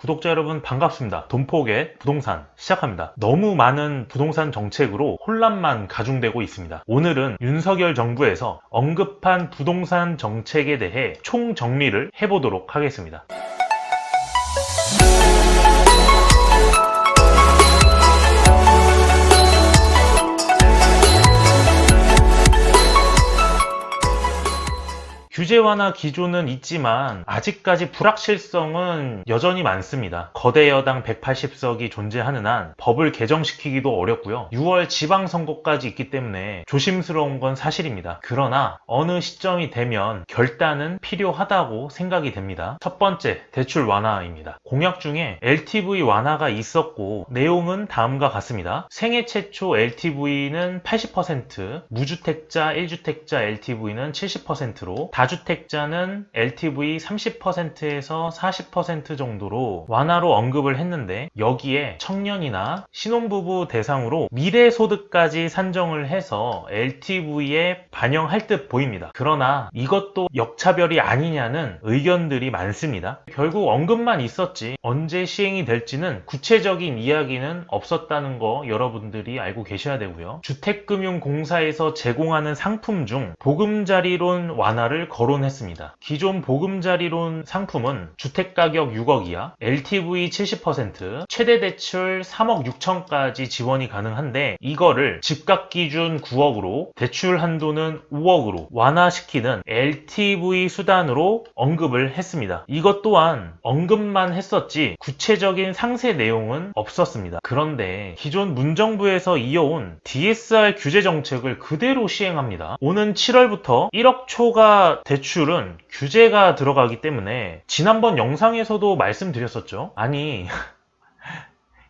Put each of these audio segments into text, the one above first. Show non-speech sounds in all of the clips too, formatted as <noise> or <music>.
구독자 여러분 반갑습니다. 돈폭의 부동산 시작합니다. 너무 많은 부동산 정책으로 혼란만 가중되고 있습니다. 오늘은 윤석열 정부에서 언급한 부동산 정책에 대해 총정리를 해보도록 하겠습니다. 규제 완화 기조는 있지만 아직까지 불확실성은 여전히 많습니다. 거대 여당 180석이 존재하는 한 법을 개정시키기도 어렵고요. 6월 지방선거까지 있기 때문에 조심스러운 건 사실입니다. 그러나 어느 시점이 되면 결단은 필요하다고 생각이 됩니다. 첫 번째, 대출 완화입니다. 공약 중에 LTV 완화가 있었고 내용은 다음과 같습니다. 생애 최초 LTV는 80%, 무주택자 1주택자 LTV는 70%로 다 주택자는 LTV 30%에서 40% 정도로 완화로 언급을 했는데 여기에 청년이나 신혼부부 대상으로 미래소득까지 산정을 해서 LTV에 반영할 듯 보입니다. 그러나 이것도 역차별이 아니냐는 의견들이 많습니다. 결국 언급만 있었지 언제 시행이 될지는 구체적인 이야기는 없었다는 거 여러분들이 알고 계셔야 되고요. 주택금융공사에서 제공하는 상품 중 보금자리론 완화를 거론했습니다. 기존 보금자리론 상품은 주택가격 6억 이하, LTV 70%, 최대 대출 3억 6천까지 지원이 가능한데 이거를 집값 기준 9억으로 대출 한도는 5억으로 완화시키는 LTV 수단으로 언급을 했습니다. 이것 또한 언급만 했었지 구체적인 상세 내용은 없었습니다. 그런데 기존 문정부에서 이어온 DSR 규제 정책을 그대로 시행합니다. 오는 7월부터 1억 초과 대출은 규제가 들어가기 때문에 지난번 영상에서도 말씀드렸었죠. 아니 <laughs>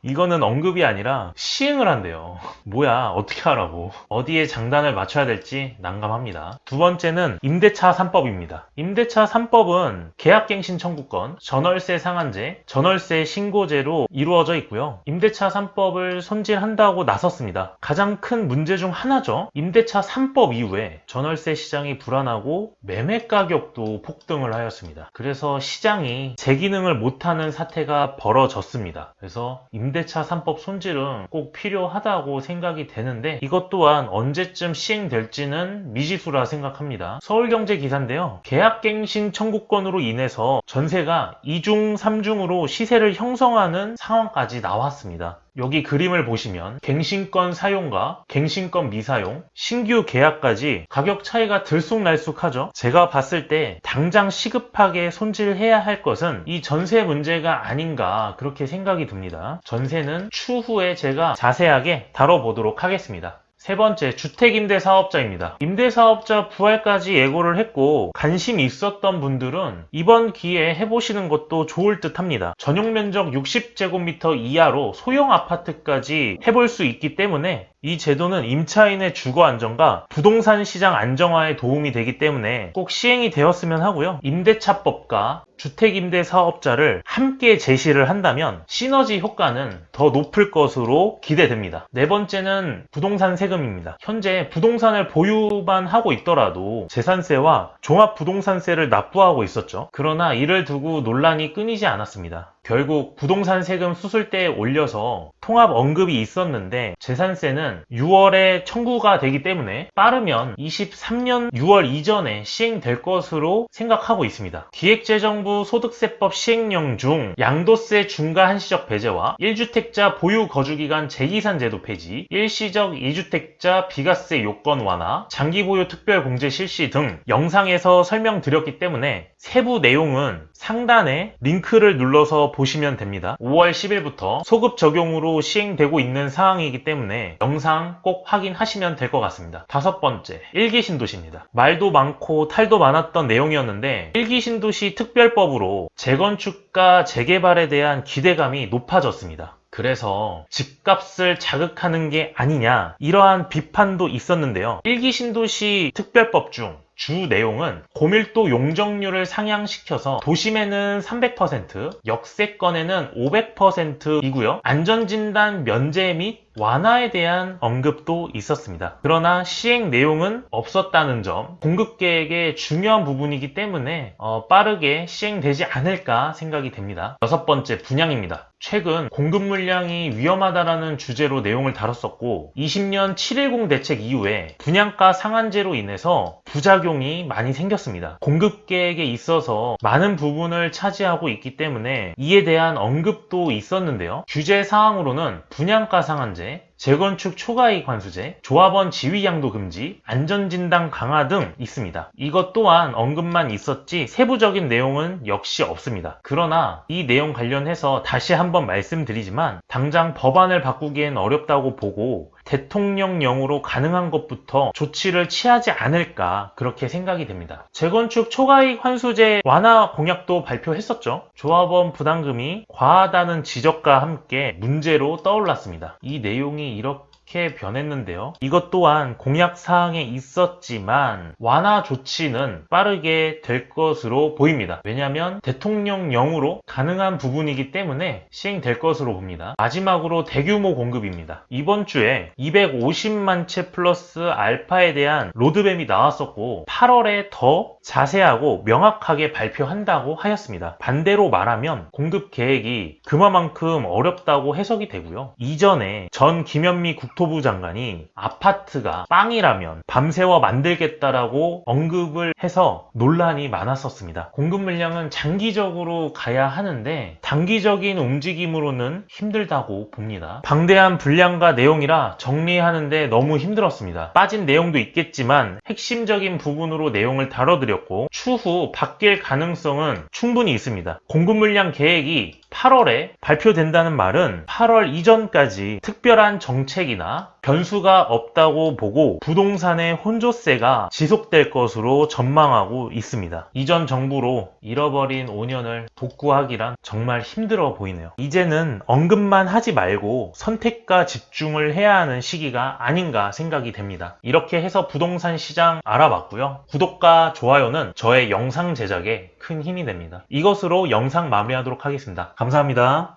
이거는 언급이 아니라 시행을 한대요. 뭐야, 어떻게 하라고. 어디에 장단을 맞춰야 될지 난감합니다. 두 번째는 임대차 3법입니다. 임대차 3법은 계약갱신 청구권, 전월세 상한제, 전월세 신고제로 이루어져 있고요. 임대차 3법을 손질한다고 나섰습니다. 가장 큰 문제 중 하나죠. 임대차 3법 이후에 전월세 시장이 불안하고 매매 가격도 폭등을 하였습니다. 그래서 시장이 제 기능을 못하는 사태가 벌어졌습니다. 그래서 임 대차 3법 손질은 꼭 필요하다고 생각이 되는데 이것 또한 언제쯤 시행될지는 미지수라 생각합니다. 서울경제 기사인데요. 계약갱신 청구권으로 인해서 전세가 2중, 3중으로 시세를 형성하는 상황까지 나왔습니다. 여기 그림을 보시면 갱신권 사용과 갱신권 미사용, 신규 계약까지 가격 차이가 들쑥날쑥하죠. 제가 봤을 때 당장 시급하게 손질해야 할 것은 이 전세 문제가 아닌가 그렇게 생각이 듭니다. 전세는 추후에 제가 자세하게 다뤄보도록 하겠습니다. 세 번째, 주택임대사업자입니다. 임대사업자 부활까지 예고를 했고 관심이 있었던 분들은 이번 기회에 해보시는 것도 좋을 듯 합니다. 전용 면적 60제곱미터 이하로 소형 아파트까지 해볼 수 있기 때문에 이 제도는 임차인의 주거 안정과 부동산 시장 안정화에 도움이 되기 때문에 꼭 시행이 되었으면 하고요. 임대차법과 주택임대 사업자를 함께 제시를 한다면 시너지 효과는 더 높을 것으로 기대됩니다. 네 번째는 부동산 세금입니다. 현재 부동산을 보유만 하고 있더라도 재산세와 종합부동산세를 납부하고 있었죠. 그러나 이를 두고 논란이 끊이지 않았습니다. 결국 부동산 세금 수술대에 올려서 통합 언급이 있었는데 재산세는 6월에 청구가 되기 때문에 빠르면 23년 6월 이전에 시행될 것으로 생각하고 있습니다. 기획재정부 소득세법 시행령 중 양도세 중과 한시적 배제와 1주택자 보유 거주기간 재기산 제도 폐지, 일시적 2주택자 비과세 요건 완화, 장기 보유 특별 공제 실시 등 영상에서 설명드렸기 때문에 세부 내용은 상단에 링크를 눌러서 보시면 됩니다. 5월 10일부터 소급 적용으로 시행되고 있는 사항이기 때문에 영상 꼭 확인하시면 될 것 같습니다. 다섯 번째, 일기 신도시입니다. 말도 많고 탈도 많았던 내용이었는데 일기 신도시 특별법으로 재건축과 재개발에 대한 기대감이 높아졌습니다. 그래서 집값을 자극하는 게 아니냐 이러한 비판도 있었는데요. 일기 신도시 특별법 중 주 내용은 고밀도 용적률을 상향시켜서 도심에는 300%, 역세권에는 500%이고요. 안전진단 면제 및 완화에 대한 언급도 있었습니다. 그러나 시행 내용은 없었다는 점, 공급 계획의 중요한 부분이기 때문에 어, 빠르게 시행되지 않을까 생각이 됩니다. 여섯 번째 분양입니다. 최근 공급 물량이 위험하다라는 주제로 내용을 다뤘었고 20년 710 대책 이후에 분양가 상한제로 인해서 부작용이 많이 생겼습니다. 공급 계획에 있어서 많은 부분을 차지하고 있기 때문에 이에 대한 언급도 있었는데요. 규제 사항으로는 분양가 상한제, 재건축 초과이익 환수제, 조합원 지위 양도 금지, 안전진단 강화 등 있습니다. 이것 또한 언급만 있었지 세부적인 내용은 역시 없습니다. 그러나 이 내용 관련해서 다시 한번 말씀드리지만 당장 법안을 바꾸기엔 어렵다고 보고 대통령령으로 가능한 것부터 조치를 취하지 않을까 그렇게 생각이 됩니다. 재건축 초과이익 환수제 완화 공약도 발표했었죠. 조합원 부담금이 과하다는 지적과 함께 문제로 떠올랐습니다. 이 내용이 이렇게 이렇게 변했는데요. 이것 또한 공약 사항에 있었지만 완화 조치는 빠르게 될 것으로 보입니다. 왜냐하면 대통령령으로 가능한 부분이기 때문에 시행될 것으로 봅니다. 마지막으로 대규모 공급입니다. 이번 주에 250만 채 플러스 알파에 대한 로드맵이 나왔었고 8월에 더 자세하고 명확하게 발표한다고 하였습니다. 반대로 말하면 공급 계획이 그만큼 어렵다고 해석이 되고요. 이전에 전 김현미 국토부 장관이 아파트가 빵이라면 밤새워 만들겠다라고 언급을 해서 논란이 많았었습니다. 공급 물량은 장기적으로 가야 하는데 단기적인 움직임으로는 힘들다고 봅니다. 방대한 분량과 내용이라 정리하는데 너무 힘들었습니다. 빠진 내용도 있겠지만 핵심적인 부분으로 내용을 다뤄드렸고 추후 바뀔 가능성은 충분히 있습니다. 공급 물량 계획이 8월에 발표된다는 말은 8월 이전까지 특별한 정책이나 변수가 없다고 보고 부동산의 혼조세가 지속될 것으로 전망하고 있습니다. 이전 정부로 잃어버린 5년을 복구하기란 정말 힘들어 보이네요. 이제는 언급만 하지 말고 선택과 집중을 해야 하는 시기가 아닌가 생각이 됩니다. 이렇게 해서 부동산 시장 알아봤고요. 구독과 좋아요는 저의 영상 제작에 큰 힘이 됩니다. 이것으로 영상 마무리하도록 하겠습니다. 감사합니다.